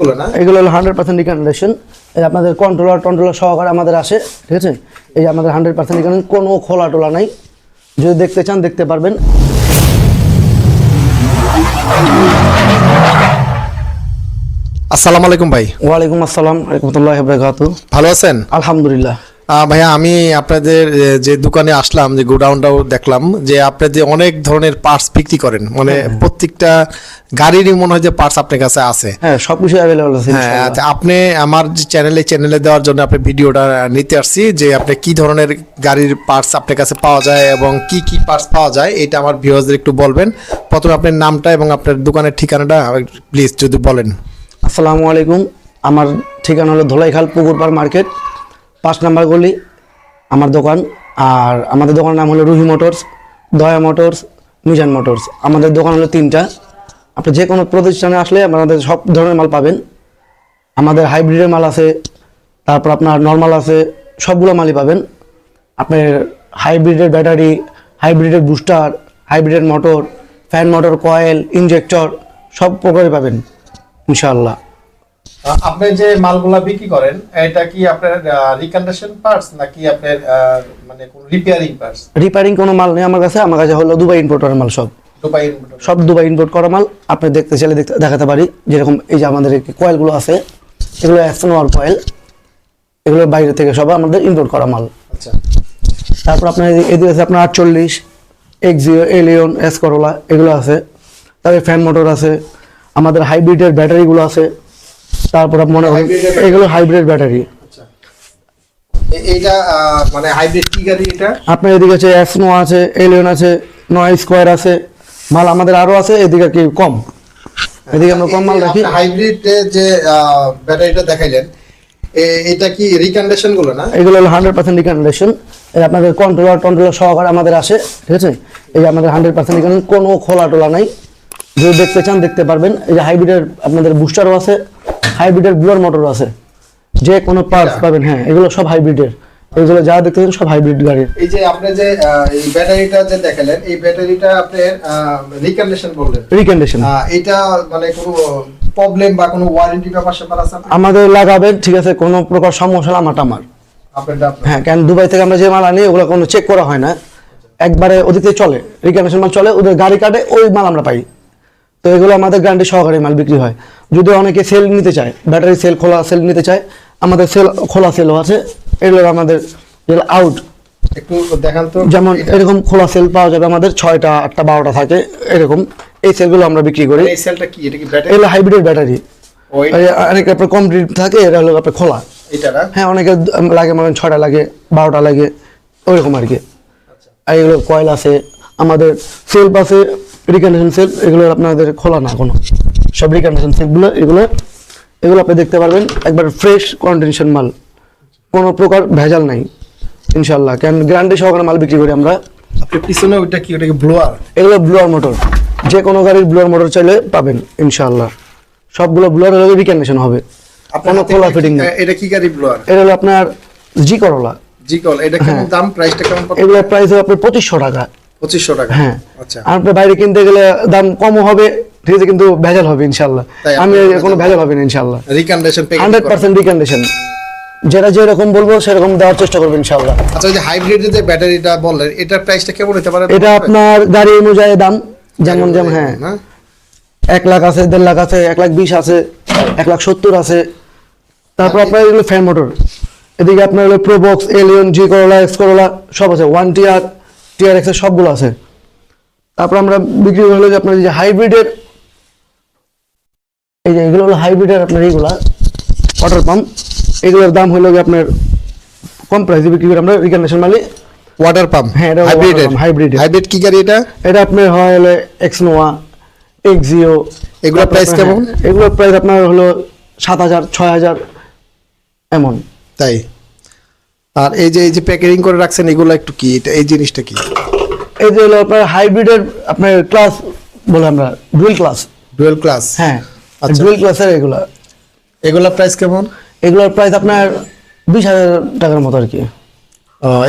গুলো এগুলো হলো হান্ড্রেড পার্সেন্ট রিকন্ডিশন এই আপনাদের কন্ট্রোলার টন্ট্রোলার সহকারে আমাদের আসে ঠিক আছে? এই আমাদের হান্ড্রেড পার্সেন্ট রিকন্ডিশন কোনো খোলা টোলা নাই। যদি দেখতে চান দেখতে পারবেন। আসসালামু আলাইকুম ভাই। ওয়ালাইকুম আসসালাম রহমতুল্লাহ বরকাত ভালো আছেন? আলহামদুলিল্লাহ। ভাইয়া আমি আপনাদের যে দোকানে আসলাম যে গোডাউনটাও দেখলাম যে আপনার যে অনেক ধরনের পার্টস বিক্রি করেন মানে প্রত্যেকটা গাড়িরই মনে হয় যে পার্টস আপনার কাছে আছে। হ্যাঁ সব কিছু অ্যাভেলেবল আছে হ্যাঁ আচ্ছা, আপনি আমার যে চ্যানেলে চ্যানেলে দেওয়ার জন্য আপনি ভিডিওটা নিতে আসছি যে আপনি কি ধরনের গাড়ির পার্টস আপনার কাছে পাওয়া যায় এবং কি কি পার্টস পাওয়া যায় এটা আমার ভিউয়ারদের একটু বলবেন। প্রথমে আপনার নামটা এবং আপনার দোকানের ঠিকানাটা প্লিজ যদি বলেন। আসসালামু আলাইকুম আমার ঠিকানা হলো ধোলাইখাল পুকুরপাড় মার্কেট পাঁচ নাম্বার গলি, আমার দোকান, আর আমাদের দোকানের নাম হলো Ruhi motors, Daya motors, Mizan motors. আমাদের দোকান হলো তিনটা। আপনি যে কোনো প্রতিষ্ঠানে আসলে আমাদের সব ধরনের মাল পাবেন। আমাদের হাইব্রিডের মাল আছে, তারপর আপনার নর্মাল আছে, সবগুলো মালই পাবেন। আপনার হাইব্রিডের ব্যাটারি, হাইব্রিডের booster, হাইব্রিডের motor, fan motor, coil, injector, সব প্রকারই পাবেন, ইনশাআল্লাহ। আপনি যে মালগুলা বিক্রি করেন এটা কি আপনার রিকন্ডিশন পার্টস নাকি আপনার মানে কোন রিপেয়ারিং পার্টস রিপেয়ারিং কোনো মাল নেই আমার কাছে আমার কাছে হলো দুবাই ইম্পোর্টার মাল সব। দুবাই সব দুবাই ইম্পোর্ট করা মাল আপনি দেখতে চাইলে দেখতে দেখাতে পারি। যেরকম এই যে আমাদের কয়েলগুলো আছে এগুলো অ্যাক্সনোয়ার কয়েল এগুলো বাইরে থেকে সব আমাদের ইম্পোর্ট করা মাল। আচ্ছা। তারপর আপনার এদিকে আছে আপনার আটচল্লিশ এক্সিও এলিয়ন এস করোলা এগুলো আছে। তারপরে ফ্যান মোটর আছে। আমাদের হাইব্রিডের ব্যাটারিগুলো আছে। তারপর মনে হয় এগুলো হাইব্রিড ব্যাটারি আচ্ছা। এইটা মানে হাইব্রিড কি গাড়ি এটা? আপনার এদিকে আছে এসনো আছে এলিয়ন আছে নয় স্কোয়ার আছে মাল আমাদের আরও আছে এদিকে কি কম? এদিকে আমরা কম মাল রাখি। হাইব্রিড যে ব্যাটারিটা দেখাইলেন এটা কি রিকন্ডিশনগুলো না? এগুলো হলো হান্ড্রেড পার্সেন্ট রিকন্ডিশন আপনাদের কন্ট্রোলার টন্ট্রোলার সহকারে আমাদের আসে ঠিক আছে? এই আমাদের হান্ড্রেড পার্সেন্ট রিকন্ডিশন কোনো খোলা টোলা নাই। যদি দেখতে চান দেখতে পারবেন। এই যে হাইব্রিডের আপনাদের বুস্টারও আছে হাইব্রিডের ব্লোয়ার মোটর আছে। যে কোনো পার্টস পাবেন হ্যাঁ এগুলো সব হাইব্রিডের। এগুলো যা দেখতেছেন সব হাইব্রিড গাড়ির। এই যে আপনি যে এই ব্যাটারিটা যে দেখালেন এই ব্যাটারিটা আপনার রিকন্ডিশন বললেন। রিকন্ডিশন এটা মানে কোনো প্রবলেম বা কোনো ওয়ারেন্টি ব্যাপার স্যাপার আছে? আমাদের লাগাবেন ঠিক আছে কোনো প্রকার সমস্যা আমার আপনার হ্যাঁ কেন দুবাই থেকে আমরা যে মাল আনি ওগুলো কোনো চেক করা হয় না। একবারে ওদিক চলে রিকন্ডিশন মাল চলে ওদের গাড়ি কাটে ওই মাল আমরা পাই। তো এগুলো আমাদের গ্যারান্টি সহকারে মাল বিক্রি হয়। যদি অনেকে সেল নিতে চায় ব্যাটারি সেল খোলা সেল নিতে চায় আমাদের সেল খোলা সেলও আছে। এগুলো আমাদের আউট একটু দেখান তো। যেমন এরকম খোলা সেল পাওয়া যাবে আমাদের ছয়টা আটটা বারোটা থাকে এরকম। এই সেলগুলো আমরা বিক্রি করি। এই সেলটা কি? এটা কি ব্যাটারি এগুলো হাইব্রিড ব্যাটারি অনেক আপনার কমপ্লিট থাকে এটা হলো আপনার খোলা। এটা না? হ্যাঁ অনেকে লাগে মানে ছয়টা লাগে বারোটা লাগে ওইরকম আর কি। আর এগুলো কয়েল আছে। আমাদের সেলফ আছে রিকন্ডিশন সেলফ এগুলো আপনাদের খোলা না কোনো সব রিকন্ডিশন সেলফগুলো এগুলো এগুলো আপনি দেখতে পারবেন একবার ফ্রেশ কন্ডিশন মাল। কোনো প্রকার ভেজাল নাই ইনশাল্লাহ কেন গ্যারান্টি সহকারে মাল বিক্রি করি আমরা। আপনি পিছনে ওইটা কি ওটা কি ব্লোয়ার এগুলো ব্লোয়ার মোটর যে কোনো গাড়ির ব্লোয়ার মোটর চাইলে পাবেন ইনশাল্লাহ সবগুলো ব্লোয়ার হলে রিকন্ডিশন হবে। কোনো খোলা ফিটিং নেই। এটা কি গাড়ি ব্লোয়ার এটা হলো আপনার জি করলা জি কল এটা কেমন হ্যাঁ। দাম প্রাইসটা কেমন এগুলোর প্রাইস হবে আপনার পঁচিশশো টাকা। পঁচিশশো টাকা। হ্যাঁ। আচ্ছা। আর আপনি বাইরে কিনতে গেলে দাম কমও হবে ঠিক আছে কিন্তু ভেজাল হবে ইনশাল্লাহ। আমি আপনার কোনো ভেজাল হবে না ইনশাল্লাহ। রিকন্ডিশন হান্ড্রেড পার্সেন্ট রিকন্ডিশন যেটা যেরকম বলব সেরকম দেওয়ার চেষ্টা করব ইনশাল্লাহ। আচ্ছা যে হাইব্রিড যে ব্যাটারিটা বললেন এটার প্রাইসটা কেমন হতে পারে? এটা আপনার গাড়ি অনুযায়ী দাম যেমন যেমন হ্যাঁ। এক লাখ আছে দেড় লাখ আছে এক লাখ বিশ আছে এক লাখ সত্তর আছে। তারপর আপনার এগুলো ফ্যান মোটর এদিকে আপনার হলো Probox Allion G Corolla X Corolla সব আছে। ওয়ান টিআর টিআর এক্স সবগুলো আছে। তারপর আমরা বিক্রি হলো যে আপনার যে হাইব্রিডের এই যে এগুলো হলো হাইব্রিডের আপনার এইগুলা ওয়াটার পাম্প এগুলোর দাম হলো গিয়ে আপনার কম প্রাইসে বিক্রি করি আমরা রিকন্ডিশন মালি ওয়াটার পাম্প হ্যাঁ, এটা হাইব্রিড এর। হাইব্রিড কি গাড়ি এটা? এটা আপনার হয় হলো এক্সনোয়া এক্সিও এগুলোর প্রাইস কেমন? এগুলোর প্রাইস আপনার হলো সাত হাজার ছয় হাজার এমন। তাই? আর এই যে এই যে প্যাকেজিং করে রাখছেন এগুলো একটু কি? এটা এই জিনিসটা কি? এই যে হলো আপনার হাইব্রিডের আপনার ক্লাস বলে আমরা ডুয়েল ক্লাস ডুয়েল ক্লাস হ্যাঁ আচ্ছা। ডুয়েল ক্লাসের এগুলো। এগুলোর প্রাইস কেমন? এগুলোর প্রাইস আপনার বিশ হাজার টাকার মতো আর কি।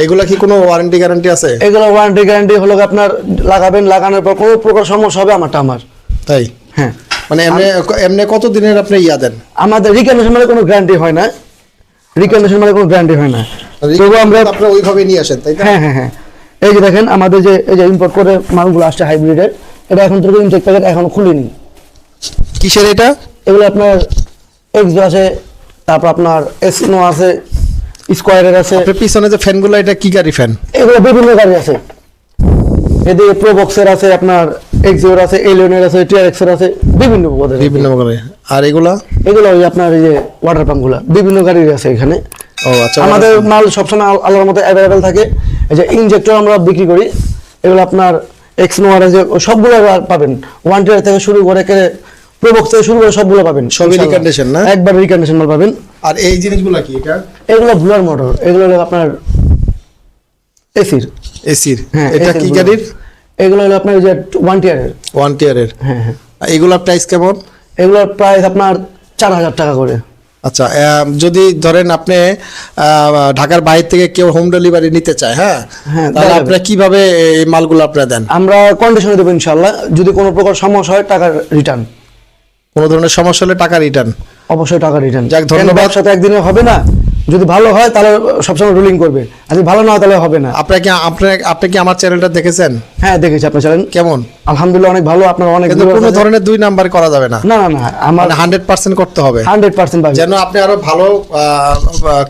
এগুলা কি কোনো ওয়ারেন্টি গ্যারান্টি আছে? এগুলো ওয়ারেন্টি গ্যারান্টি হলো আপনার লাগাবেন লাগানোর পর কোনো প্রকার সমস্যা হবে আমারটা আমার। তাই? হ্যাঁ। মানে এমনি এমনি কত দিনের আপনি ইয়া দেন? আমাদের রিকন্ডিশন মানে কোনো গ্যারান্টি হয় না। রিকন্ডিশন মানে কোনো গ্যারান্টি হয় না। তবু আমরা আপনি ওইভাবে নিয়ে আসেন তাই হ্যাঁ হ্যাঁ হ্যাঁ। এই যে দেখেন আমাদের যে এই যে ইম্পোর্ট করে মালগুলো আসছে হাইব্রিডের এটা এখন থেকে ইনটেক প্যাকেট এখন খুলিনি। কিসের এটা? এগুলো আপনার এক্সো আছে তারপর আপনার এসনো আছে স্কোয়ারের আছে। আপনার পিছনে যে ফ্যানগুলো এটা কি গাড়ি ফ্যান? এগুলো বিভিন্ন গাড়ি আছে। এদিকে প্রোবক্সের আছে আপনার এক্সিওর আছে এলিয়নের আছে টিআরএক্সের আছে বিভিন্ন। বিভিন্ন আর এগুলা? এগুলো ওই আপনার এই যে ওয়াটার পাম্পগুলো বিভিন্ন গাড়ির আছে এখানে। আমাদের মাল সবসময় আল- আল্লাহর মতো অ্যাভেলেবেল থাকে। এই যে ইনজেক্টর আমরা বিক্রি করি এগুলো আপনার এক্স নোয়ার যে সবগুলো পাবেন। ওয়ান টিয়ার থেকে শুরু করে প্রোবক্স থেকে শুরু করে সবগুলো পাবেন। সবই recondition না? একবার রিকন্ডিশন মাল পাবেন। আর এই জিনিসগুলো কি এটা? এগুলো ব্লুয়ার মোটর এগুলো হলো আপনার এসির এসির হ্যাঁ এটা কি গাড়ির? এগুলো হলো আপনার ওই যে ওয়ান টিয়ারের ওয়ান টিয়ারের হ্যাঁ হ্যাঁ। এগুলোর প্রাইস কেমন? এগুলোর প্রাইস আপনার চার হাজার টাকা করে। আচ্ছা যদি ধরেন আপনি ঢাকার বাইরে থেকে কেউ হোম ডেলিভারি নিতে চায় হ্যাঁ? হ্যাঁ, তাহলে আপনারা কীভাবে এই মালগুলো আপনারা দেন? আমরা কন্ডিশনে দেবো ইনশাল্লাহ যদি কোনো প্রকার সমস্যা হয় টাকার রিটার্ন কোনো ধরনের সমস্যা হলে টাকা রিটার্ন অবশ্যই টাকা রিটার্ন যাক, ধন্যবাদ। সাথে একদিনে হবে না। যদি ভালো হয় তাহলে সবসময় রুলিং করবে। আর যদি ভালো না হয় তাহলে হবে না। আপনারা কি আপনার আপনি কি আমার চ্যানেলটা দেখেছেন? হ্যাঁ দেখেছি আপনার চ্যানেল কেমন? আলহামদুলিল্লাহ অনেক ভালো। আপনার অনেক কিন্তু কোনো ধরনের দুই নাম্বার করা যাবে না। না না না আমার হান্ড্রেড পার্সেন্ট করতে হবে। হান্ড্রেড পার্সেন্ট যেন আপনি আরও ভালো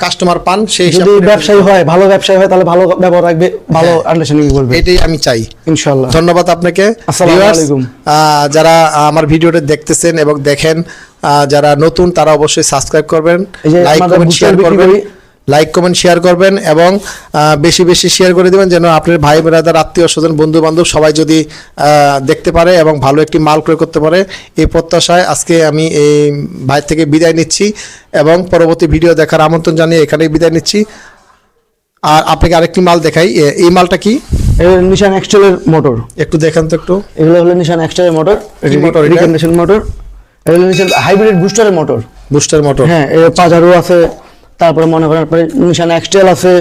কাস্টমার পান সেই যদি ব্যবসায়ী হয় ভালো ব্যবসায়ী হয় তাহলে ভালো ব্যবহার রাখবে ভালো আন্ডারস্ট্যান্ডিং করবে। এটাই আমি চাই। ইনশাল্লাহ ধন্যবাদ আপনাকে। আসসালামু আলাইকুম। যারা আমার ভিডিওটা দেখতেছেন এবং দেখেন যারা নতুন তারা অবশ্যই সাবস্ক্রাইব করবেন লাইক কমেন্ট শেয়ার করবেন লাইক কমেন্ট শেয়ার করবেন এবং বেশি বেশি শেয়ার করে দিবেন যেন আপনার ভাই ব্রাদার আত্মীয় স্বজন বন্ধু বান্ধব সবাই যদি দেখতে পারে এবং ভালো একটি মাল ক্রয় করতে পারে এই প্রত্যাশায় আজকে আমি এই ভাই থেকে বিদায় নিচ্ছি এবং পরবর্তী ভিডিও দেখার আমন্ত্রণ জানিয়ে এখানেই বিদায় নিচ্ছি। আর আপনাকে আরেকটি মাল দেখাই এই মালটা কি? নিশান এক্সটেলের মোটর একটু দেখান তো একটু। এগুলো হলো নিশান এক্সটেলের মোটর? রিকন্ডিশন মোটর এগুলো নিশান হাইব্রিড বুস্টারের মোটর বুস্টার মোটর হ্যাঁ এর পাজারো আছে তারপরে মনে করেন আপনার নিশান এক্সটেল আছে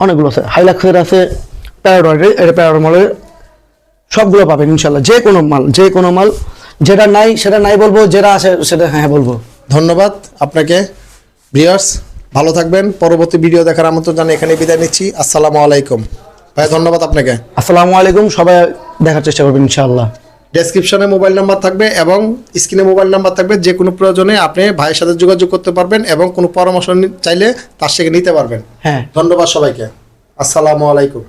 অনেকগুলো আছে হাইলাক্সের আছে প্যারাডয়েড এটা প্যারাডো মালের সবগুলো পাবেন ইনশাল্লাহ যে কোনো মাল যে কোনো মাল যেটা নাই সেটা নাই বলব যেটা আছে সেটা হ্যাঁ বলব। ধন্যবাদ আপনাকে। ভিউয়ার্স ভালো থাকবেন পরবর্তী ভিডিও দেখার আমন্ত্রণ জানিয়ে এখানে বিদায় নিচ্ছি। আসসালামু আলাইকুম। ভাই ধন্যবাদ আপনাকে। আসসালামু আলাইকুম সবাই দেখার চেষ্টা করবেন ইনশাআল্লাহ। ডেসক্রিপশনে মোবাইল নাম্বার থাকবে এবং স্ক্রিনে মোবাইল নাম্বার থাকবে যে কোনো প্রয়োজনে আপনি ভাইয়ের সাথে যোগাযোগ করতে পারবেন এবং কোনো পরামর্শ চাইলে তার থেকে নিতে পারবেন। হ্যাঁ। ধন্যবাদ সবাইকে। আসসালামু আলাইকুম।